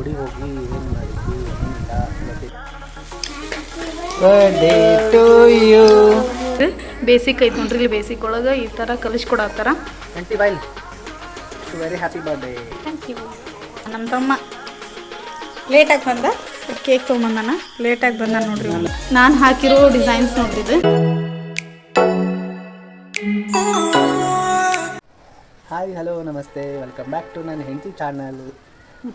ಗುಡಿ ಹೋಗಿ ಏನು ಮಾಡಿದ್ವಿ ಏನಿಲ್ಲ. ಬೇಸಿಕ್ ಐತೆ ನೋಡ್ರಿ ಇಲ್ಲಿ ಬೇಸಿಕ್ ಒಳಗೆ ಈ ಥರ ಕಲಿಸ್ಕೊಡತ್ತಾರ aunty bye very happy birthday thank you ನಮ್ಮ ತಮ್ಮ ಲೇಟಾಗಿ ಬಂದ. ಕೇಕ್ ತೊಗೊಂಬಂದಾನ. ಲೇಟಾಗಿ ಬಂದ ನೋಡ್ರಿ ನಾನು ಹಾಕಿರೋ ಡಿಸೈನ್ಸ್ ನೋಡ್ರಿ ಇದು. ಹಾಯ್ ಹಲೋ ನಮಸ್ತೆ. ವೆಲ್ಕಮ್ ಬ್ಯಾಕ್ ಟು ನನ್ನ ಹೆಂಡತಿ ಚಾನಲ್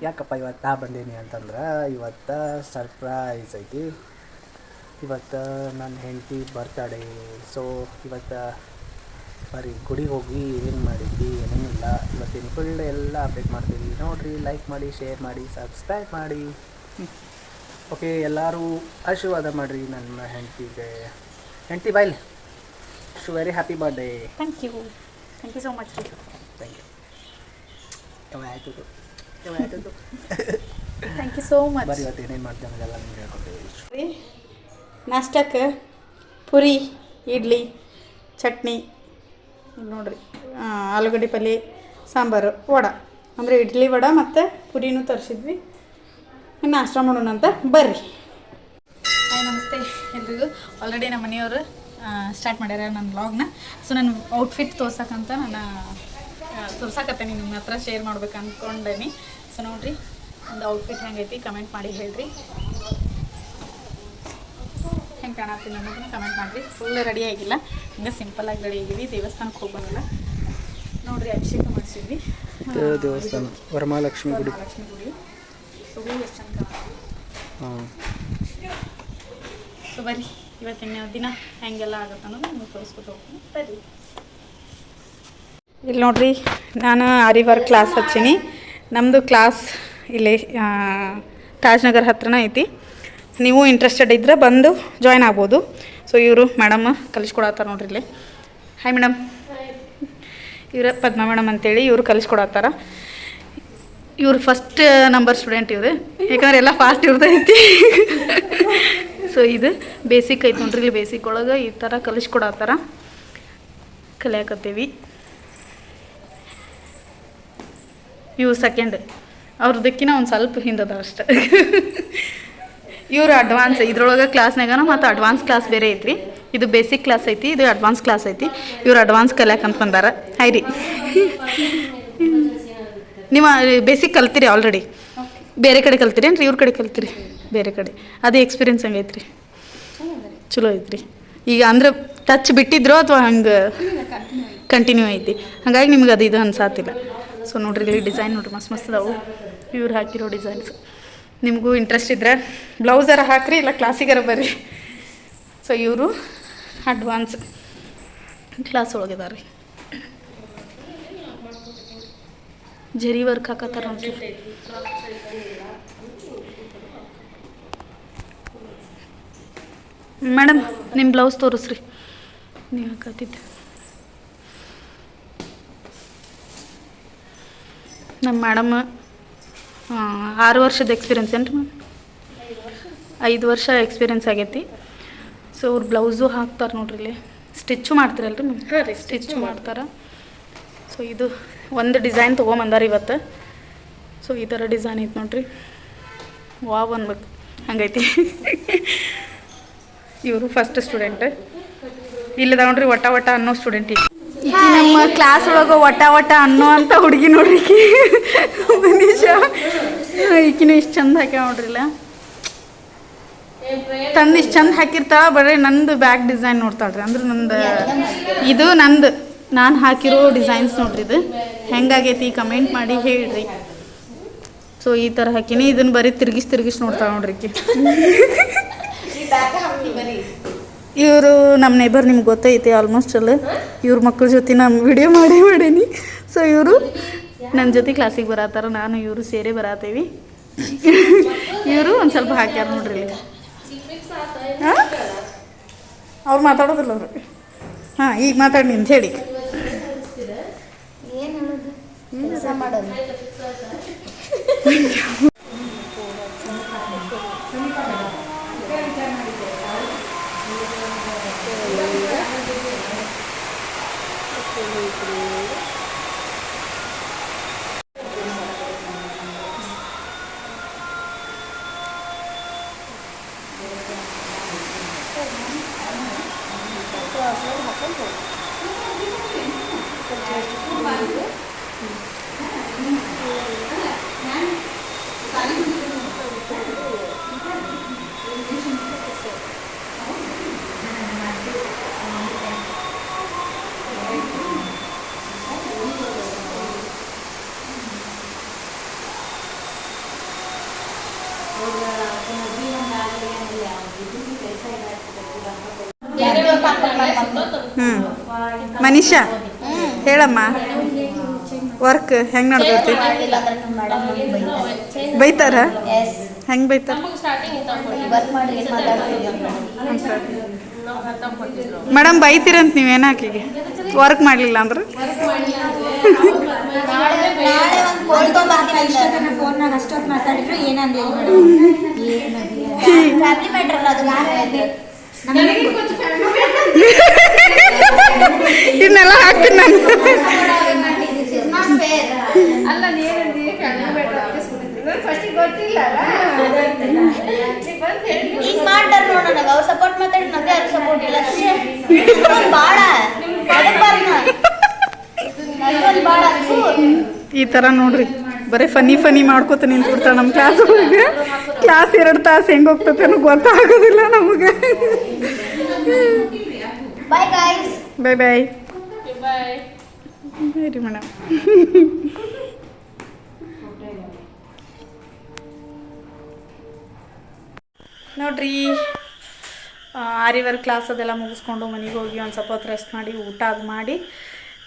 ಯಾಕಪ್ಪ ಇವತ್ತು ನಾ ಬಂದೀನಿ ಅಂತಂದ್ರೆ ಇವತ್ತು ಸರ್ಪ್ರೈಸ್ ಐತಿ. ಇವತ್ತು ನನ್ನ ಹೆಂಡತಿ ಬರ್ತಡೇ ಸೊ ಇವತ್ತು ಬರೀ ಗುಡಿಗೆ ಹೋಗಿ ಏನು ಮಾಡಿದ್ವಿ ಏನೇನಿಲ್ಲ ಇವತ್ತಿನ ಫುಲ್ ಎಲ್ಲ ಅಪ್ಡೇಟ್ ಮಾಡ್ತೀವಿ. ನೋಡಿರಿ ಲೈಕ್ ಮಾಡಿ ಶೇರ್ ಮಾಡಿ ಸಬ್ಸ್ಕ್ರೈಬ್ ಮಾಡಿ. ಓಕೆ ಎಲ್ಲರೂ ಆಶೀರ್ವಾದ ಮಾಡಿರಿ ನನ್ನ ಹೆಂಡತಿಗೆ. ಹೆಂಡತಿ ಬಾಯ್ಲಿ ಶು very happy birthday thank you thank you so much thank you ಆಯಿತು ಆಯ್ತು. ಥ್ಯಾಂಕ್ ಯು ಸೋ ಮಚ್ ಬರೀ ಇವತ್ತು ಏನೇನು ಮಾಡ್ತೇವೆ ಅನ್ನೋದೆಲ್ಲ ನಿಮ್ಗೆ ಹೇಳ್ಕೊಡ್ತೀವಿ ನಾಷ್ಟಕ್ಕೆ ಪುರಿ ಇಡ್ಲಿ ಚಟ್ನಿ ನೋಡ್ರಿ ಆಲೂಗಡ್ಡೆ ಪಲ್ಯ ಸಾಂಬಾರು ವಡ. ಅಂದರೆ ಇಡ್ಲಿ ವಡ ಮತ್ತು ಪುರಿನೂ ತರಿಸಿದ್ವಿ. ನಾಷ್ಟ ಮಾಡೋಣ ಅಂತ ಬರ್ರಿ. ಹಾಯ್ ನಮಸ್ತೆ ಎಲ್ರಿಗೂ. ಆಲ್ರೆಡಿ ನಮ್ಮ ಮನೆಯವರು ಸ್ಟಾರ್ಟ್ ಮಾಡ್ಯಾರ ನನ್ನ ವ್ಲಾಗ್ನ ಸೊ ನನ್ನ ಔಟ್ಫಿಟ್ ತೋರ್ಸಕ್ಕಂತ ನಾನು ತೋರ್ಸಕತ್ತೇನೆ ನಿಮ್ಮ ಹತ್ರ ಶೇರ್ ಮಾಡ್ಬೇಕು ಅಂದ್ಕೊಂಡೇನಿ ಸೊ ನೋಡ್ರಿ ಒಂದು ಔಟ್ಫಿಟ್ ಹೆಂಗೈತಿ ಕಮೆಂಟ್ ಮಾಡಿ ಹೇಳ್ರಿ. ಹೆಂಗೆ ಕಾಣತ್ತೀನಿ ಅನ್ನೋದನ್ನ ಕಮೆಂಟ್ ಮಾಡಿರಿ. ಫುಲ್ ರೆಡಿ ಆಗಿಲ್ಲ. ಹಿಂಗೆ ಸಿಂಪಲ್ ರೆಡಿ ಆಗಿದ್ವಿ ದೇವಸ್ಥಾನಕ್ಕೆ ಹೋಗಿ ಬಂದಿಲ್ಲ ನೋಡ್ರಿ ಅಭಿಷೇಕ ಮಾಡಿಸಿದ್ವಿ. ದೇವಸ್ಥಾನ. ವರಮಹಾಲಕ್ಷ್ಮಿ ಗುಡಿ. ಲಕ್ಷ್ಮಿ ಗುಡಿ. ಸೊ ಎಷ್ಟು ಚಂದ ಕಾಣತ್ತೆ. ಹಾಂ. ಸೊ ಬರ್ರಿ. ಇವತ್ತಿನ ದಿನ ಹೆಂಗೆಲ್ಲ ಆಗುತ್ತೆ ಅನ್ನೋದು ನಿಮ್ಗೆ ತೋರಿಸ್ಕೊತ ಹೋಗ್ತೀನಿ. ಬರ್ರಿ. ಇಲ್ಲಿ ನೋಡ್ರಿ, ನಾನು ಆರಿ ಕ್ಲಾಸ್ ಹಚ್ಚೀನಿ. ನಮ್ಮದು ಕ್ಲಾಸ್ ಇಲ್ಲಿ ತಾಜ್ನಗರ್ ಹತ್ರನೇ ಐತಿ. ನೀವು ಇಂಟ್ರೆಸ್ಟೆಡ್ ಇದ್ದರೆ ಬಂದು ಜಾಯ್ನ್ ಆಗ್ಬೋದು. ಸೊ ಇವರು ಮೇಡಮ್ ಕಲಿಸ್ಕೊಡತ್ತಾರ ನೋಡ್ರಿ ಇಲ್ಲಿ. ಹಾಯ್ ಮೇಡಮ್ ಇವರ ಪದ್ಮ ಮೇಡಮ್ ಅಂತೇಳಿ ಇವರು ಕಲಿಸ್ಕೊಡತ್ತಾರ. ಇವರು ಫಸ್ಟ್ ನಂಬರ್ ಸ್ಟೂಡೆಂಟ್ ಇವ್ರು. ಯಾಕಂದ್ರೆ ಎಲ್ಲ ಫಾಸ್ಟ್ ಇರ್ತೈತಿ ಸೊ ಇದು ಬೇಸಿಕ್ ಐತೆ ನೋಡ್ರಿ, ಇಲ್ಲಿ ಬೇಸಿಕ್ ಒಳಗೆ ಈ ಥರ ಕಲಿಸ್ಕೊಡತ್ತಾರ. ಕಲಿಯಾಕತ್ತೀವಿ. ಇವು ಸೆಕೆಂಡ್ ಅವ್ರದಕ್ಕಿನ ಒಂದು ಸ್ವಲ್ಪ ಹಿಂದದ ಅಷ್ಟೆ. ಇವರು ಅಡ್ವಾನ್ಸ್ ಇದ್ರೊಳಗೆ ಕ್ಲಾಸ್ನಾಗನ ಮತ್ತು ಅಡ್ವಾನ್ಸ್ ಕ್ಲಾಸ್ ಬೇರೆ ಐತ್ರಿ. ಇದು ಬೇಸಿಕ್ ಕ್ಲಾಸ್ ಐತಿ ಇದು ಅಡ್ವಾನ್ಸ್ ಕ್ಲಾಸ್ ಐತಿ. ಇವ್ರು ಅಡ್ವಾನ್ಸ್ ಕಲಿಯಾಕಂತ ಬಂದಾರ. ಹಾಯ್ ರೀ ನೀವು ಬೇಸಿಕ್ ಕಲ್ತೀರಿ ಆಲ್ರೆಡಿ ಬೇರೆ ಕಡೆ ಕಲ್ತೀರಿ ರೀ ಇವ್ರ ಕಡೆ ಕಲ್ತೀರಿ? ಬೇರೆ ಕಡೆ. ಅದೇ ಎಕ್ಸ್ಪೀರಿಯನ್ಸ್ ಐತ್ರಿ. ಚಲೋ ಐತ್ರಿ. ಈಗ ಅಂದ್ರೆ ಟಚ್ ಬಿಟ್ಟಿದ್ರು ಅಥವಾ ಹಂಗೆ ಕಂಟಿನ್ಯೂ ಐತಿ. ಹಾಗಾಗಿ ನಿಮ್ಗೆ ಅದು ಇದು ಅನ್ಸಾತಿಲ್ಲ. ಸೊ ನೋಡ್ರಿ ಇಲ್ಲಿ ಡಿಸೈನ್ ನೋಡ್ರಿ, ಮಸ್ತ್ ಮಸ್ತ್ ಅದಾವು. ಇವ್ರು ಹಾಕಿರೋ ಡಿಸೈನ್ಸ್ ನಿಮಗೂ ಇಂಟ್ರೆಸ್ಟ್ ಇದ್ರೆ ಬ್ಲೌಸರ ಹಾಕ್ರಿ, ಇಲ್ಲ ಕ್ಲಾಸಿಗಾರ ಬರ್ರಿ. ಸೊ ಇವರು ಅಡ್ವಾನ್ಸ್ ಕ್ಲಾಸ್ ಒಳಗಿದಾರೆ ಜರಿ ವರ್ಕ್ ಹಾಕತ್ತಾರ ಮೇಡಮ್ ನಿಮ್ಮ ಬ್ಲೌಸ್ ತೋರಿಸ್ರಿ. ನೀವು ಹಾಕತ್ತಿದ್ದೆ. ನಮ್ಮ ಮೇಡಮ್ ಆರು ವರ್ಷದ ಎಕ್ಸ್ಪೀರಿಯನ್ಸ್ ಏನು ರೀ ಮ್ಯಾಮ್ ಐದು ವರ್ಷ ಎಕ್ಸ್ಪೀರಿಯನ್ಸ್ ಆಗೈತಿ. ಸೊ ಅವ್ರು ಬ್ಲೌಸು ಹಾಕ್ತಾರೆ ನೋಡ್ರಿ ಇಲ್ಲಿ. ಸ್ಟಿಚ್ಚು ಮಾಡ್ತೀರಲ್ರಿ ಮ್ಯಾಮ್ ಹಾಂ ರೀ ಸ್ಟಿಚ್ಚು ಮಾಡ್ತಾರೆ. ಸೊ ಇದು ಒಂದು ಡಿಸೈನ್ ತೊಗೊಂಬಂದಾರ ಇವತ್ತು. ಸೊ ಈ ಥರ ಡಿಸೈನ್ ಐತೆ ನೋಡ್ರಿ. ವಾವ್ ಅನ್ಬೇಕು. ಹಂಗೈತಿ. ಇವರು ಫಸ್ಟ್ ಸ್ಟೂಡೆಂಟ್ ಇಲ್ಲದ ನೋಡ್ರಿ ಒಟ್ಟ ಒಟ್ಟ ಅನ್ನೋ ಸ್ಟೂಡೆಂಟ್ ಈಗ. ಈಕಿ ನಮ್ಮ ಕ್ಲಾಸ್ ಒಳಗೆ ಒಟ್ಟ ಒಟ್ಟ ಅನ್ನೋ ಅಂತ ಹುಡುಗಿ ನೋಡ್ರಿ. ಈಕಿನ ಇಷ್ಟ ಈಕಿನೂ ಇಷ್ಟು ಚಂದ ಹಾಕ್ಯಾವ ನೋಡ್ರಿಲ್ಲ ತಂದು ಇಷ್ಟು ಚಂದ ಹಾಕಿರ್ತಾಳ ಬರೀ ನಂದು ಬ್ಯಾಗ್ ಡಿಸೈನ್ ನೋಡ್ತಾಳ್ರಿ. ಅಂದ್ರೆ ನಂದು ಇದು ನಂದು. ನಾನು ಹಾಕಿರೋ ಡಿಸೈನ್ಸ್ ನೋಡ್ರಿ ಇದು. ಹೆಂಗಾಗೈತಿ ಕಮೆಂಟ್ ಮಾಡಿ ಹೇಳ್ರಿ. ಸೊ ಈ ಥರ ಹಾಕಿನಿ. ಇದನ್ನ ಬರೀ ತಿರ್ಗಿಸ್ ತಿರ್ಗಿಸ್ ನೋಡ್ತಾಳೆ ನೋಡ್ರಿ ಈಕಿ. ಇವರು ನಮ್ಮ ನೇಬರ್ ನಿಮ್ಗೆ ಗೊತ್ತೈತಿ ಆಲ್ಮೋಸ್ಟ್ ಅಲ್ಲ. ಇವ್ರ ಮಕ್ಕಳ ಜೊತೆ ನಾನು ವಿಡಿಯೋ ಮಾಡಿ ಮಾಡೇನಿ. ಸೊ ಇವರು ನನ್ನ ಜೊತೆ ಕ್ಲಾಸಿಗೆ ಬರತ್ತಾರ ನಾನು ಇವರು ಸೇರಿ ಬರತ್ತೀವಿ ಇವರು ಒಂದು ಸ್ವಲ್ಪ ಹಾಕ್ಯಾರ ನೋಡ್ರಿ ಇಲ್ಲಿ. ಅವ್ರು ಮಾತಾಡೋದಿಲ್ಲ ಅವರು. ಹಾಂ ಈಗ ಮಾತಾಡಿ ನಿಂತ ಹೇಳಿ. ಮಾಡೋದು. ಮನೀಷಾ ಹೇಳಮ್ಮ ವರ್ಕ್ ಹೆಂಗೆ ನಡ್ದೈತಿ ಬೈತಾರ ಹೆಂಗೆ ಬೈತಾರ ಮೇಡಮ್ ಬೈತೀರಂತ ನೀವೇನು ಆಕಿಗೆ ವರ್ಕ್ ಮಾಡಲಿಲ್ಲ ಅಂದ್ರೆ ಮಾತಾಡಿದ್ರು ಏನಂದಿಲ್ಲ ಫ್ಯಾಮಿಲಿ ಮ್ಯಾಟ್ರ್ ಅಲ್ಲ ಅದು ಇದನ್ನೆಲ್ಲ ಹಾಕ್ತೀನಿ ನಾನು ಈಗ ಮಾಡ್ತಾರ ನೋಡ ನನಗೆ. ಅವ್ರು ಸಪೋರ್ಟ್ ಮಾತಾಡಿ ನಮ್ಗೆ ಯಾರು ಸಪೋರ್ಟ್ ಇಲ್ಲ. ಅದೊಂದು ಭಾಳ ಅದೊಂದು ಭಾಳ ಥು. ಈ ಥರ ನೋಡ್ರಿ. ಬರೀ ಫನಿ ಫನಿ ಮಾಡ್ಕೊತ ನಿಂತ್ಬಿಡ್ತಾಳೆ ನಮ್ಮ ಕ್ಲಾಸ್ ಕ್ಲಾಸ್ ಎರಡು ತಾಸು ಹೆಂಗೆ ಅನ್ನೋ ಗೊತ್ತಾಗೋದಿಲ್ಲ ನಮಗೆ. ಬಾಯ್ ಗಾಯ್ಸ್ ಬಾಯ್ ಬೇರಿ ಮೇಡಮ್ ನೋಡ್ರಿ ಆರಿವರ್ ಕ್ಲಾಸ್ ಅದೆಲ್ಲ ಮುಗಿಸ್ಕೊಂಡು ಮನೆಗೆ ಹೋಗಿ ಒಂದು ಸ್ವಲ್ಪ ಹೊತ್ತು ರೆಸ್ಟ್ ಮಾಡಿ, ಊಟ ಅದು ಮಾಡಿ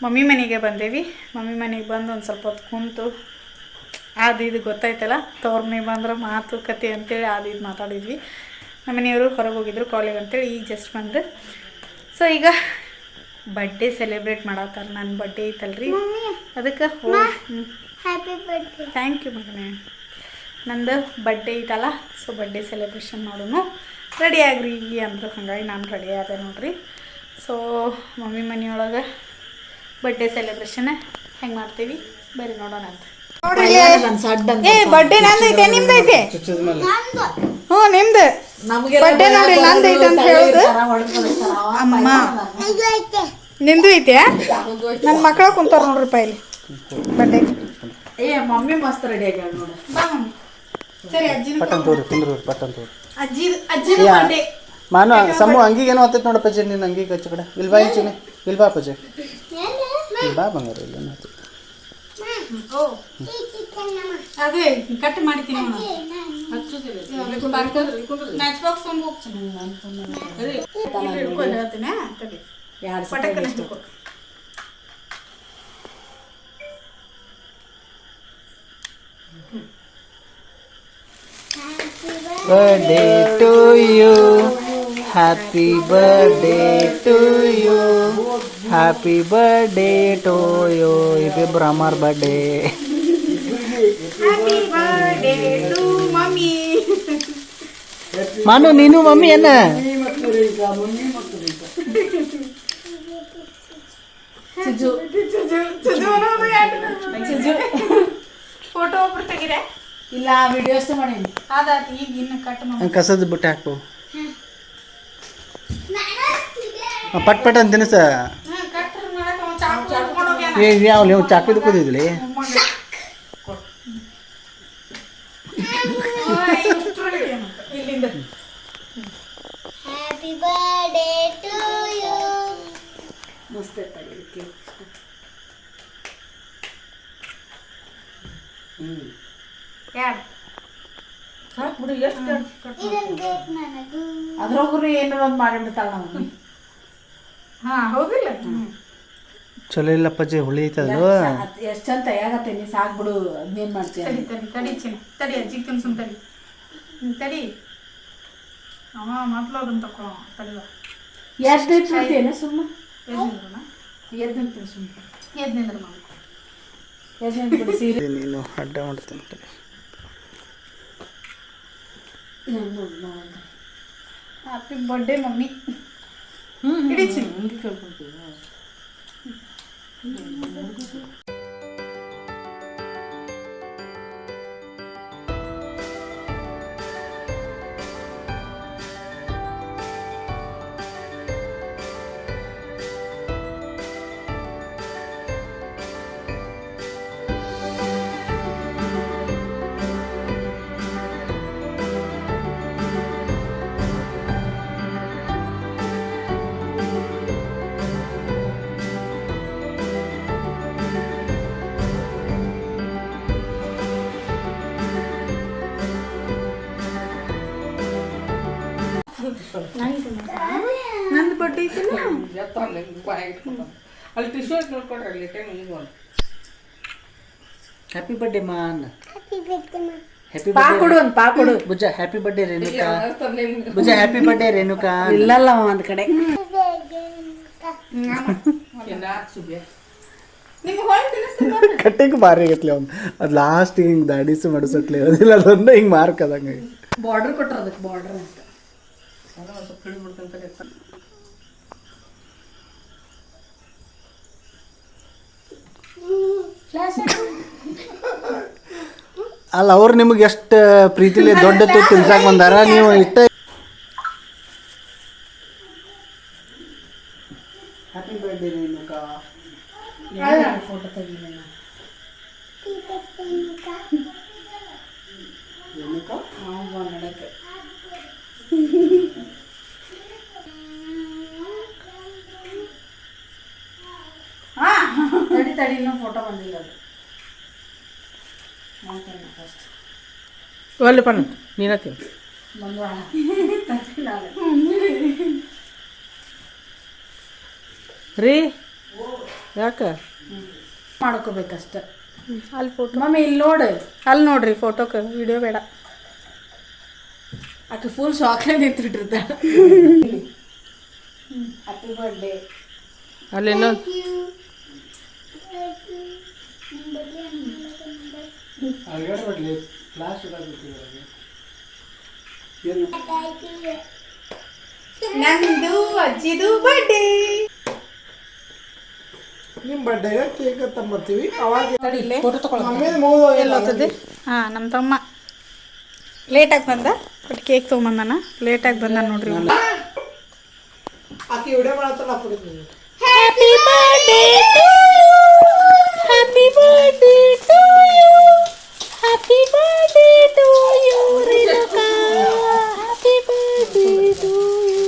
ಮಮ್ಮಿ ಮನೆಗೆ ಬಂದೇವಿ. ಮಮ್ಮಿ ಮನೆಗೆ ಬಂದು ಒಂದು ಸ್ವಲ್ಪ ಹೊತ್ತು ಕುಂತು ಅದು ಇದು ಗೊತ್ತಾಯ್ತಲ್ಲ ತವ್ರ ಮನೆಗೆ ಬಂದ್ರೆ ಮಾತುಕತೆ ಅಂತೇಳಿ ಅದು ಇದು ಮಾತಾಡಿದ್ವಿ. ನಮ್ಮ ಮನೆಯವರು ಹೊರಗೆ ಹೋಗಿದ್ರು ಕಾಲೇಜ್ ಅಂತೇಳಿ, ಈಗ ಜಸ್ಟ್ ಬಂದು. ಸೊ ಈಗ ಬರ್ಡೇ ಸೆಲೆಬ್ರೇಟ್ ಮಾಡತ್ತಾರ ನನ್ನ ಬರ್ಡೇ ಐತಲ್ರಿ? ಅದಕ್ಕೆ ಹ್ಯಾಪಿ ಬರ್ಡೇ ಥ್ಯಾಂಕ್ ಯು ಮಗನೇ. ನಂದು ಬರ್ಡೇ ಐತಲ್ಲ ಸೊ ಬರ್ಡೇ ಸೆಲೆಬ್ರೇಷನ್ ಮಾಡೋನು ರೆಡಿ ಆಗ್ರಿ ಅಂದರು. ಹಂಗಾಗಿ ನಾನು ರೆಡಿ ಆದೆ ನೋಡ್ರಿ. ಸೊ ಮಮ್ಮಿ ಮನೆಯೊಳಗೆ ಬರ್ಡೇ ಸೆಲೆಬ್ರೇಷನ್ ಹೆಂಗೆ ಮಾಡ್ತೀವಿ? ಬರ್ರಿ ನೋಡೋಣ ಅಂತ. ಏ ಬರ್ಡೇ ಹ್ಞೂ ನಿಮ್ದು? ಬರ್ಡೇ ನೋಡಿ ನಂದೈತೆ ಅಂತ ಹೇಳುದು. ಅಮ್ಮ. ನಿಂದು ಐತೆ? ನನ್ನ ಮಕ್ಕಳ ಕುಂತಾರ ನೋಡ್ರಿಪ್ಪ ಇಲ್ಲಿ. ಬಡ್ಡೆ ಏ ಮಮ್ಮಿ ಮಸ್ತ್ ರೆಡಿ ಆಗ್ಯಾಳ ನೋಡ. ಬಾ ಮಮ್ಮಿ. ಸರಿ ಅಜ್ಜಿ ಪಟ್ಟನ್ ತೋರಿ ಕುಂದ್ರು ಪಟ್ಟನ್ ತೋರಿ. ಅಜ್ಜಿ. ಬರ್ಡೇ ಮಾನು ಸಮ್ಮು ಅಂಗಿಗೆ ಏನೋ ಆತೈತೆ ನೋಡಪ್ಪ ಅಜ್ಜಿ ನಿನ್ನ ಅಂಗಿಗೆ ಹಚ್ಚ ಕಡೆ. ಇಲ್ವಾ ಬಾ ಇಲ್ವಾ ಅಪ್ಪಾಜಿ ಬಾ ಬಂಗಾರ ಇಲ್ಲ ಅದೇ ಕಟ್ ಮಾಡ್ತೀನಿ ಮ್ಯಾಚ್ ಬಾಕ್ಸ್ ಹೋಗ್ತೀನಿ. ಹೇಳ್ತೀನಿ ಹಿಡ್ಕೊ. Birthday to you happy birthday to you happy birthday to you ಇದು ಬ್ರಹ್ಮರ್ ಬರ್ಡೇ ಹ್ಯಾಪಿ ನೀನು ಟು ಮಮ್ಮಿ ಏನ ನೀನು ಫೋಟೋ ಒಬ್ರು ತೆಗಿದೆ ಇಲ್ಲ ವಿಡಿಯೋ ಅಷ್ಟೇ ಮಾಡೀನಿ. ಅದಾತ ಈಗ ಇನ್ನು ಕಟ್ ಮಾಡಿ ಕಸದ ಬಿಟ್ಟು ಹಾಕು ಪಟ್ ಪಟ್ ಅಂತ ತಿನ್ಸ. ಏ ಯಾವ ನೀವು ಚಾಕಿದ್ ಕೂದಿದ್ಲಿ ಇಲ್ಲಿಂದ. ಹ್ಯಾಪಿ ಬರ್ಡೇ ಟು ಯು ಮಸ್ತ್ ಯಾರು ಸಾಕು ಬಿಡು ಎಷ್ಟು ಇದೊಂದು ಬೇಕು ನನಗೂ. ಅದ್ರೊಳಗೂ ಏನಾರ ಒಂದು ಮಾಡಿಬಿಡ್ತಾಳ ನಮ್ಮ ಹಾ ಹೌದಿಲ್ಲ. ಚಲೋ ಇಲ್ಲಪ್ಪಾಜಿ ಹುಳಿ ಐತದು ಎಷ್ಟು ಚಂದ ತಯಾಗತ್ತೇನಿ ಸಾಕು ಬಿಡು ಅದನ್ನೇನು ಮಾಡ್ತೀಯ? ತಡಿ ತಡಿ ತಡಿ ಚಿನ್ನ ತಡಿ ಅಜ್ಜಿಗೆ ತಿನ್ಸುನ್ ತಡಿ. ತಡಿ. ಅವ ಮೊದ್ಲು ಅದನ್ನ ತಕೊಳ್ಳೋ ತಡಿವ ಎಷ್ಟು ಸುಮ್ಮನೆ ಸುಮ್ಮ ಎದ್ದು ನಿಂದ್ರನ ಎದ್ದು ನಿಂತೀನಿ ಸುಮ್ಮ ಎದ್ದು ನಿಂದ್ರ ಮಗ ಎದ್ದು ನಿಂತ್ಬಿಡು ಸೀರೆ ನೀನು ಅಡ್ಡ ಮಾಡ್ತೀನಿ ತಡಿ. ಇದನ್ನ ನೋಡು ನಾವು ಹ್ಯಾಪಿ ಬರ್ಡೇ ಮಮ್ಮಿ ಹ್ಞೂ ಇಡೀ ನಂದು ಬಡ್ಡಿ ಐತಿಲ್ಲ? ಅಲ್ಲಿ ಟಿಶ್ಯೂ ನೋಡ್ಕೊಂಡ್ರೆ ಅಲ್ಲಿ ಟೈಮ್ ಈಗ ಒಂದು ಹ್ಯಾಪಿ ಬರ್ಡೇ ಮಾನ್ ಹ್ಯಾಪಿ ಪಾ ಕೊಡು ಒಂದು ಪಾ ಕೊಡು. ಭುಜ ಹ್ಯಾಪಿ ಬರ್ಡೇ ರೇಣುಕಾ. ಭುಜ ಹ್ಯಾಪಿ ಬರ್ಡೇ ರೇಣುಕಾ ಇಲ್ಲಲ್ಲ ಒಂದು ಕಡೆ. ಕಟ್ಟಿಂಗ್ ಭಾರಿ ಆಗೈತ್ಲಿ ಅವ್ನು. ಅದು ಲಾಸ್ಟ್ ಹಿಂಗೆ ದಾಡಿಸು ಮಡಸಟ್ಲಿ ಅದಿಲ್ಲ ಅದನ್ನ ಹಿಂಗೆ ಮಾರ್ಕ್ ಅದಂಗೆ ಬಾರ್ಡರ್ ಕೊಟ್ರ ಅದಕ್ಕೆ ಬಾರ್ಡರ್ ಅಂತ. ಅಲ್ಲ ಅವ್ರು ನಿಮಗೆ ಎಷ್ಟು ಪ್ರೀತಿಲಿ ದೊಡ್ಡದು ತಿನ್ಸಾಕ್ ಬಂದಾರ? ನೀವು ಇಷ್ಟ ಹ್ಯಾಪಿ ಬರ್ಡೇ ರೇಣುಕಾ ಫೋಟೋ ತೆಗಿಲ್ಲ ರೇಣುಕಾ ನಾವು? ನಡಕ್ಕೆ ತಡಿ ತಡಿ ಇನ್ನೂ ಫೋಟೋ ಬಂದಿಲ್ಲ ಅದು. ಮಾಡ್ತೇನೆ ಫಸ್ಟ್ ಒಳ್ಳೆ ಪಣ ನೀನತ್ತಿ ಬಂದ್ವಾ ರೀ ಯಾಕ? ಮಾಡ್ಕೋಬೇಕಷ್ಟೆ. ಅಲ್ಲಿ ಫೋಟೋ ಮಮ್ಮಿ ಇಲ್ಲಿ ನೋಡು. ಅಲ್ಲಿ ನೋಡ್ರಿ ಫೋಟೋಕ್ಕೆ ವಿಡಿಯೋ ಬೇಡ. ಆಕೆ ಫುಲ್ ಶಾಕ್ನೇ ನಿಂತಿಟ್ಟಿರ್ತಾಳೆ ಹ್ಯಾಪಿ ಬರ್ಡೇ ನಂದು ಅಜ್ಜಿದು ಬರ್ಡೇ ನಿಮ್ಮ ಬರ್ಡೇ ಕೇಕ್ ತಂಬರ್ತೀವಿ ಅವಾಗ ಹಾಂ ನಮ್ಮ ತಮ್ಮ. ಲೇಟಾಗಿ ಬಂದ ಬಟ್ ಕೇಕ್ ತೊಗೊಂಬಂದಾನ. ಲೇಟಾಗಿ ಬಂದ ನೋಡ್ರಿ. ಆಕಿ video ಮಾಡತ್ತಲ್ಲ happy you. Happy birthday to you. Happy birthday to you, Renuka. Happy birthday to you.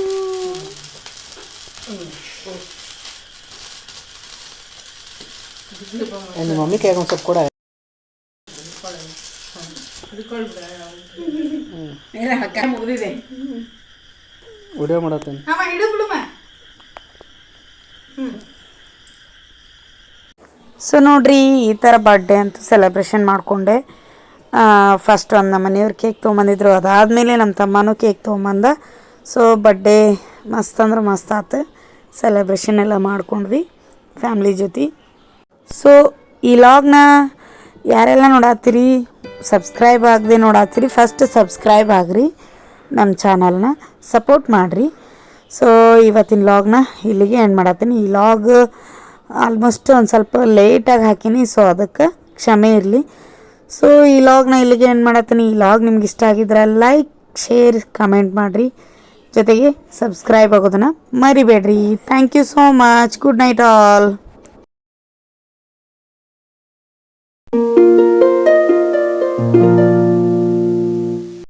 ನಿಮ್ಮ ಮಮ್ಮಿ ಕೈಯಾಗ ಒಂದು ಸ್ವಲ್ಪ ಕೊಡ ಇಲ್ಲ ಅಕ್ಕ ಮುಗಿದಿದೆ ವಿಡಿಯೋ ಮಾಡತ್ತೇನೆ ಅಮ್ಮ ಹಿಡು ಬಿಡುಮ ಸೊ ನೋಡ್ರಿ, ಈ ಥರ ಬರ್ಡೇ ಅಂತ ಸೆಲೆಬ್ರೇಷನ್ ಮಾಡಿಕೊಂಡೆ. ಫಸ್ಟ್ ಒಂದು ನಮ್ಮ ಮನೆಯವ್ರು ಕೇಕ್ ತೊಗೊಂಬಂದಿದ್ರು. ಅದಾದಮೇಲೆ ನಮ್ಮ ತಮ್ಮನೂ ಕೇಕ್ ತೊಗೊಂಬಂದ. ಸೊ ಬರ್ಡೇ ಮಸ್ತ್ ಅಂದ್ರೆ ಮಸ್ತ್ ಆತು. ಸೆಲೆಬ್ರೇಷನ್ ಎಲ್ಲ ಮಾಡ್ಕೊಂಡ್ವಿ ಫ್ಯಾಮ್ಲಿ ಜೊತೆ. ಸೊ ಈ ಲಾಗ್ನ ಯಾರೆಲ್ಲ ನೋಡತ್ತೀರಿ ಸಬ್ಸ್ಕ್ರೈಬ್ ಆಗದೆ ನೋಡತ್ತೀರಿ ಫಸ್ಟ್ ಸಬ್ಸ್ಕ್ರೈಬ್ ಆಗ್ರಿ ನಮ್ಮ ಚಾನಲ್ನ ಸಪೋರ್ಟ್ ಮಾಡಿರಿ. ಸೊ ಇವತ್ತಿನ ಲಾಗ್ನ ಇಲ್ಲಿಗೆ ಎಂಡ್ ಮಾಡತ್ತೀನಿ. ಈ ಲಾಗ್ ಆಲ್ಮೋಸ್ಟ್ ಒಂದು ಸ್ವಲ್ಪ ಲೇಟಾಗಿ ಹಾಕಿನಿ ಸೊ ಅದಕ್ಕೆ ಕ್ಷಮೆ ಇರಲಿ. ಸೊ ಈ ಲಾಗ್ ಲಾಗ್ನ ಇಲ್ಲಿಗೆ ಏನು ಮಾಡತ್ತೀನಿ. ಈ ಲಾಗ್ ನಿಮ್ಗೆ ಇಷ್ಟ ಆಗಿದ್ರೆ ಲೈಕ್ ಶೇರ್ ಕಮೆಂಟ್ ಮಾಡಿರಿ. ಜೊತೆಗೆ ಸಬ್ಸ್ಕ್ರೈಬ್ ಆಗೋದನ್ನು ಮರಿಬೇಡ್ರಿ. Thank you so much good night all